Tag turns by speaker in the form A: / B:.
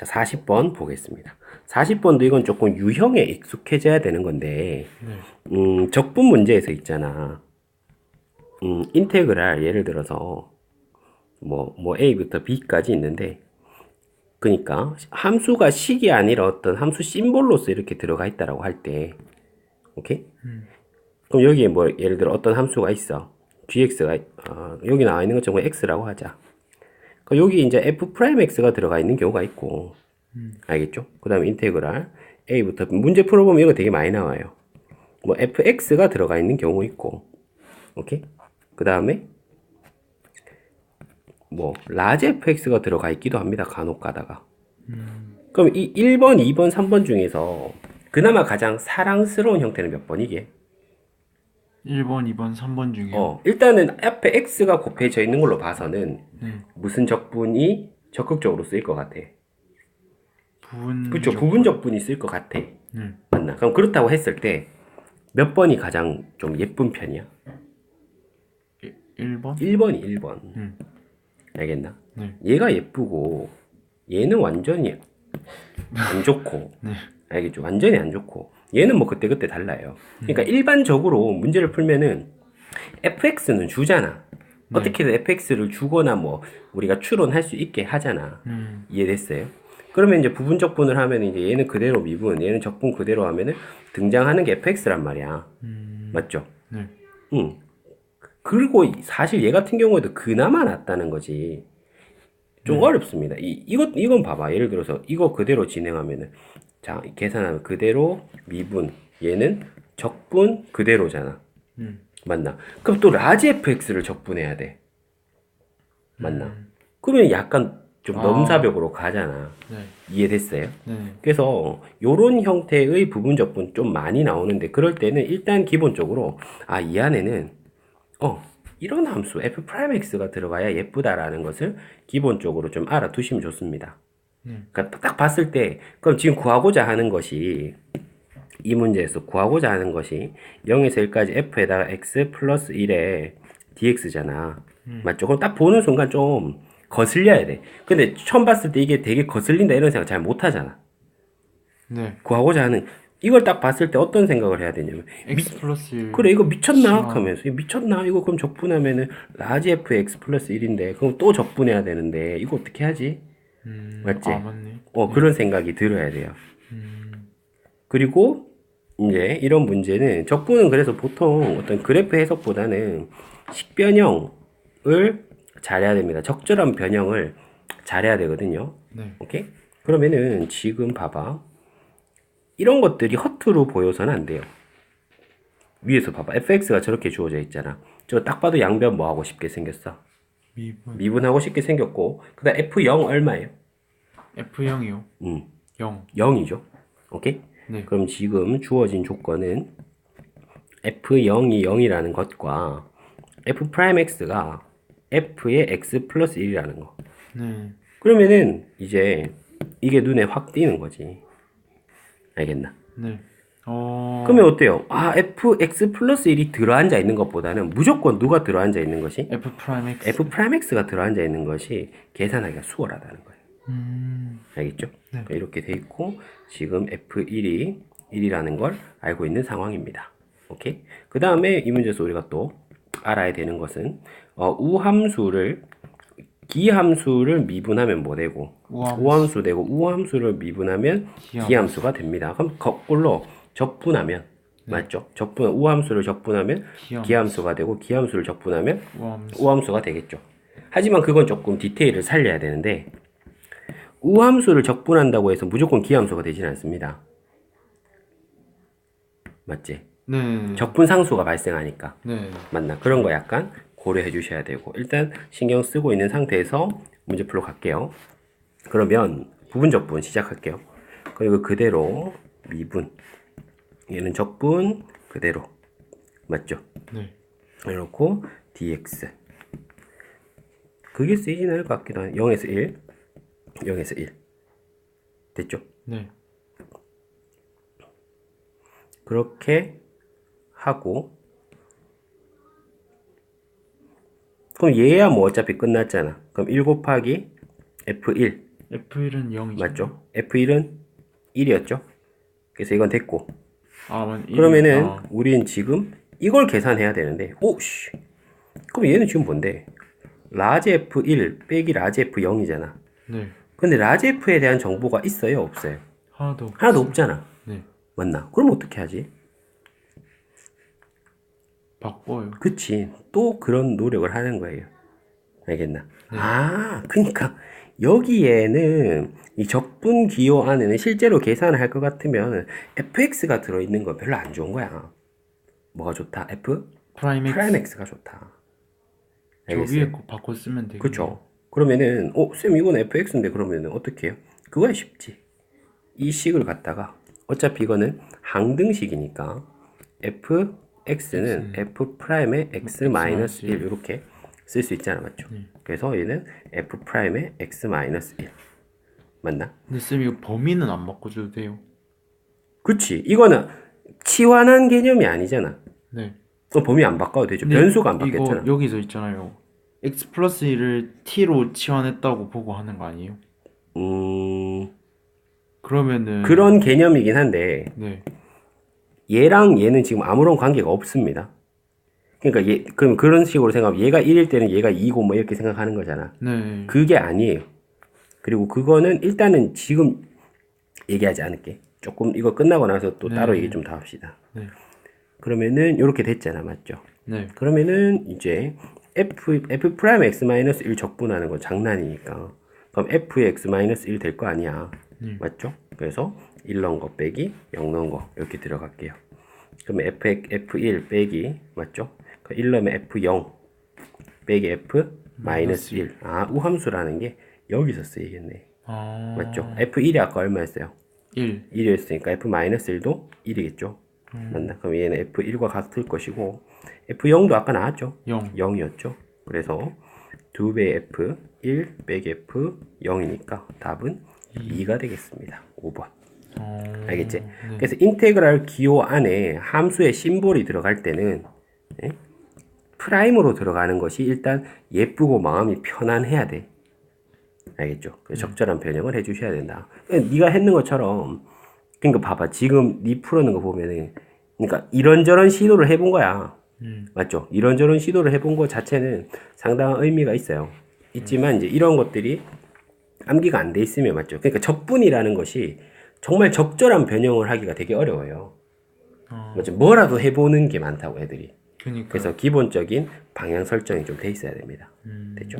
A: 자, 40번 보겠습니다. 40번도 이건 조금 유형에 익숙해져야 되는 건데,
B: 네.
A: 음, 적분 문제에서 있잖아. 음, 인테그랄 예를 들어서 뭐, 뭐 a부터 b까지 있는데, 그러니까 함수가 식이 아니라 어떤 함수 심볼로서 이렇게 들어가 있다라고 할 때, 오케이? 그럼 여기에 뭐 예를 들어 어떤 함수가 있어. gx가 어, 여기 나와 있는 것처럼 x라고 하자. 그럼 여기 이제 f 프라임 x가 들어가 있는 경우가 있고, 알겠죠? 그 다음에 인테그랄 a부터 문제 풀어보면 이거 되게 많이 나와요. 뭐 fx가 들어가 있는 경우 있고, 오케이? 그 다음에 뭐 라지 fx가 들어가 있기도 합니다. 간혹 가다가. 그럼 이 1번, 2번, 3번 중에서 그나마 가장 사랑스러운 형태는 몇 번 이게?
B: 1번, 2번, 3번 중에
A: 어, 일단은 앞에 x가 곱해져 있는 걸로 봐서는
B: 네.
A: 무슨 적분이 적극적으로 쓰일 것 같아.
B: 부분
A: 그렇죠. 부분 적분이 쓸것 같아.
B: 네.
A: 맞나? 그럼 그렇다고 했을 때 몇 번이 가장 좀 예쁜 편이야?
B: 1번?
A: 1번이 1번.
B: 음.
A: 알겠나?
B: 네.
A: 얘가 예쁘고 얘는 완전히 안 좋고
B: 네.
A: 알겠죠? 완전히 안 좋고 얘는 뭐 그때그때 달라요. 그러니까 일반적으로 문제를 풀면은 fx는 주잖아. 어떻게든 fx를 주거나 뭐 우리가 추론할 수 있게 하잖아.
B: 음.
A: 이해됐어요? 그러면 이제 부분 적분을 하면 이제 얘는 그대로 미분, 얘는 적분 그대로 하면은 등장하는 게 fx란 말이야.
B: 음.
A: 맞죠?
B: 네.
A: 응. 그리고 사실 얘 같은 경우에도 그나마 낫다는 거지. 좀 어렵습니다. 이, 이것, 이건 봐봐. 예를 들어서 이거 그대로 진행하면은, 자, 계산하면 그대로 미분, 얘는 적분 그대로잖아.
B: 음.
A: 맞나? 그럼 또 라지 fx를 적분해야 돼. 맞나? 그러면 약간 좀
B: 아.
A: 넘사벽으로 가잖아.
B: 네.
A: 이해됐어요?
B: 네.
A: 그래서 요런 형태의 부분 적분 좀 많이 나오는데 그럴 때는 일단 기본적으로 아 이 안에는 어 이런 함수 f 프라임 x가 들어가야 예쁘다라는 것을 기본적으로 좀 알아두시면 좋습니다.
B: 음.
A: 그러니까 딱 봤을 때 그럼 지금 구하고자 하는 것이 이 문제에서 구하고자 하는 것이 0에서 1까지 f에다가 x 플러스 1에 dx잖아. 맞죠? 그럼 딱 보는 순간 좀 거슬려야 돼. 근데 처음 봤을 때 이게 되게 거슬린다 이런 생각 잘 못 하잖아.
B: 네.
A: 구하고자 하는 이걸 딱 봤을 때 어떤 생각을 해야 되냐면
B: x 플러스 1.
A: 그래 이거 미쳤나
B: 심하.
A: 하면서 이거 미쳤나 이거 그럼 적분하면은 라지 f x 플러스 1인데 그럼 또 적분해야 되는데 이거 어떻게 하지?
B: 음.
A: 맞지?
B: 아.
A: 어 그런 생각이 들어야 돼요.
B: 음.
A: 그리고 이제 이런 문제는 적분은 그래서 보통 어떤 그래프 해석보다는 식변형을 잘해야 됩니다. 적절한 변형을 잘해야 되거든요.
B: 네.
A: 오케이? 그러면은 지금 봐봐. 이런 것들이 허투루 보여서는 안 돼요. 위에서 봐봐. fx가 저렇게 주어져 있잖아. 저딱 봐도 양변 뭐 하고 싶게 생겼어?
B: 미분.
A: 미분 하고 싶게 생겼고, 그 다음 f0 얼마예요?
B: F0이요.
A: 음,
B: 0.
A: 0이죠. 오케이?
B: 네.
A: 그럼 지금 주어진 조건은 f0이 0이라는 것과 f 프라임 x가 f의 x 플러스 1이라는 거.
B: 네.
A: 그러면은 이제 이게 눈에 확 띄는 거지. 알겠나?
B: 네. 어.
A: 그러면 어때요? 아, fx 플러스 1이 들어앉아 있는 것보다는 무조건 누가 들어앉아 있는 것이?
B: F 프라임 X.
A: f 프라임 x가 들어앉아 있는 것이 계산하기가 수월하다는 거예요.
B: 음.
A: 알겠죠?
B: 네.
A: 그러니까 이렇게 돼 있고 지금 f1이 1이라는 걸 알고 있는 상황입니다. 오케이? 그 다음에 이 문제에서 우리가 또 알아야 되는 것은 어, 우함수를 기함수를 미분하면 뭐 되고
B: 우함수.
A: 우함수 되고 우함수를 미분하면
B: 기함수.
A: 기함수가 됩니다. 그럼 거꾸로 적분하면 맞죠? 적분 우함수를 적분하면
B: 네. 기함.
A: 기함수가 되고 기함수를 적분하면
B: 우함수.
A: 우함수가 되겠죠. 하지만 그건 조금 디테일을 살려야 되는데 우함수를 적분한다고 해서 무조건 기함수가 되지는 않습니다. 맞지?
B: 네.
A: 적분 상수가 발생하니까
B: 네.
A: 맞나? 그런 거 약간 고려해 주셔야 되고 일단 신경 쓰고 있는 상태에서 문제 풀러 갈게요. 그러면 부분 적분 시작할게요. 그리고 그대로 미분 얘는 적분 그대로 맞죠?
B: 네.
A: 이렇고 dx 그게 쓰이진 않을 것 같기도 하네 0에서 1 0에서 1 됐죠?
B: 네.
A: 그렇게 하고 그럼 얘야 뭐 어차피 끝났잖아 그럼 1 곱하기 f1
B: F1은 0이죠.
A: 맞죠? F1은 1이었죠? 그래서 이건 됐고.
B: 아,
A: 그러면은
B: 아,
A: 우리는 지금 이걸 계산해야 되는데, 오씨. 그럼 얘는 지금 뭔데? 라지 F1 빼기 라지 F0이잖아.
B: 네.
A: 근데 라지 F에 대한 정보가 있어요? 없어요?
B: 하나도 없-
A: 하나도 없잖아.
B: 네.
A: 맞나? 그럼 어떻게 하지?
B: 바꿔요.
A: 그치. 또 그런 노력을 하는 거예요. 알겠나? 아, 그니까, 여기에는, 이 적분 기호 안에는 실제로 계산을 할 것 같으면, fx가 들어있는 건 별로 안 좋은 거야. 뭐가 좋다? f?
B: 프라임 X
A: 프라임 x가 좋다.
B: 저
A: 알겠어요?
B: 위에 거 바꿔 쓰면 되겠네요.
A: 그쵸. 그러면은, 어, 쌤, 이건 fx인데, 그러면은 어떻게 해요? 그거야 쉽지. 이 식을 갖다가, 어차피 이거는 항등식이니까, fx는 f 프라임의 x 마이너스 1, 이렇게 쓸 수 있잖아, 맞죠? 그래서 얘는 f 프라임의 x 마이너스 1. 맞나?
B: 근데 쌤 이거 범위는 안 바꿔줘도 돼요.
A: 그치. 이거는 치환한 개념이 아니잖아.
B: 네.
A: 어, 범위 안 바꿔도 되죠.
B: 근데
A: 변수가 안 바뀌었잖아.
B: 이거 여기서 있잖아요. x 플러스 1을 t로 치환했다고 보고 하는 거 아니에요?
A: 음,
B: 그러면은
A: 그런 개념이긴 한데,
B: 네.
A: 얘랑 얘는 지금 아무런 관계가 없습니다. 그러니까 얘, 그럼 그런 식으로 생각하면 얘가 1일 때는 얘가 2고 뭐 이렇게 생각하는 거잖아.
B: 네.
A: 그게 아니에요. 그리고 그거는 일단은 지금 얘기하지 않을게. 조금 이거 끝나고 나서 또
B: 네.
A: 따로 얘기 좀 더 합시다.
B: 네.
A: 그러면은 이렇게 됐잖아. 맞죠?
B: 네.
A: 그러면은 이제 f f 프라임 x 마이너스 1 적분하는 건 장난이니까. 그럼 f의 x 마이너스 1 될 거 아니야.
B: 음.
A: 맞죠? 그래서 1 넣은 거 빼기 0 넣은 거 이렇게 들어갈게요. 그러면 f f1 빼기 맞죠? 1 넣으면 f0 빼기 f 마이너스 1. 아, 우함수라는 게 여기서 쓰이겠네.
B: 아.
A: 맞죠? f1이 아까 얼마였어요?
B: 1.
A: 1이었으니까 f 마이너스 1도 1이겠죠? 맞나? 그럼 얘는 f1과 같을 것이고 f0도 아까 나왔죠?
B: 0.
A: 0이었죠. 그래서 2배 f 1 빼기 f 0이니까 답은 2 가 되겠습니다. 5번.
B: 어.
A: 알겠지?
B: 네.
A: 그래서 인테그랄 기호 안에 함수의 심볼이 들어갈 때는 예? 프라임으로 들어가는 것이 일단 예쁘고 마음이 편안해야 돼. 알겠죠? 그래서 적절한 변형을 해주셔야 된다. 네가 했는 것처럼 그러니까 봐봐 지금 네 풀어는 거 보면은 그러니까 이런저런 시도를 해본 거야.
B: 음.
A: 맞죠? 이런저런 시도를 해본 것 자체는 상당한 의미가 있어요. 있지만 이제 이런 것들이 암기가 안 돼 있으면 맞죠? 그러니까 적분이라는 것이 정말 적절한 변형을 하기가 되게 어려워요.
B: 어.
A: 맞죠? 뭐라도 해보는 게 많다고 애들이.
B: 그니까.
A: 그래서 기본적인 방향 설정이 좀 돼 있어야 됩니다.
B: 음.
A: 됐죠?